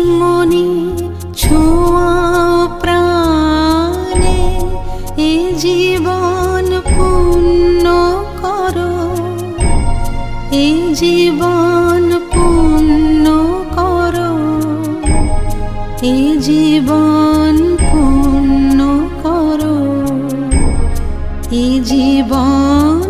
দুশ্মনি ছোঁয়া প্রাণে এ জীবন পূর্ণ কর। এ জীবন পূর্ণ কর। এ জীবন পূর্ণ কর। এ জীবন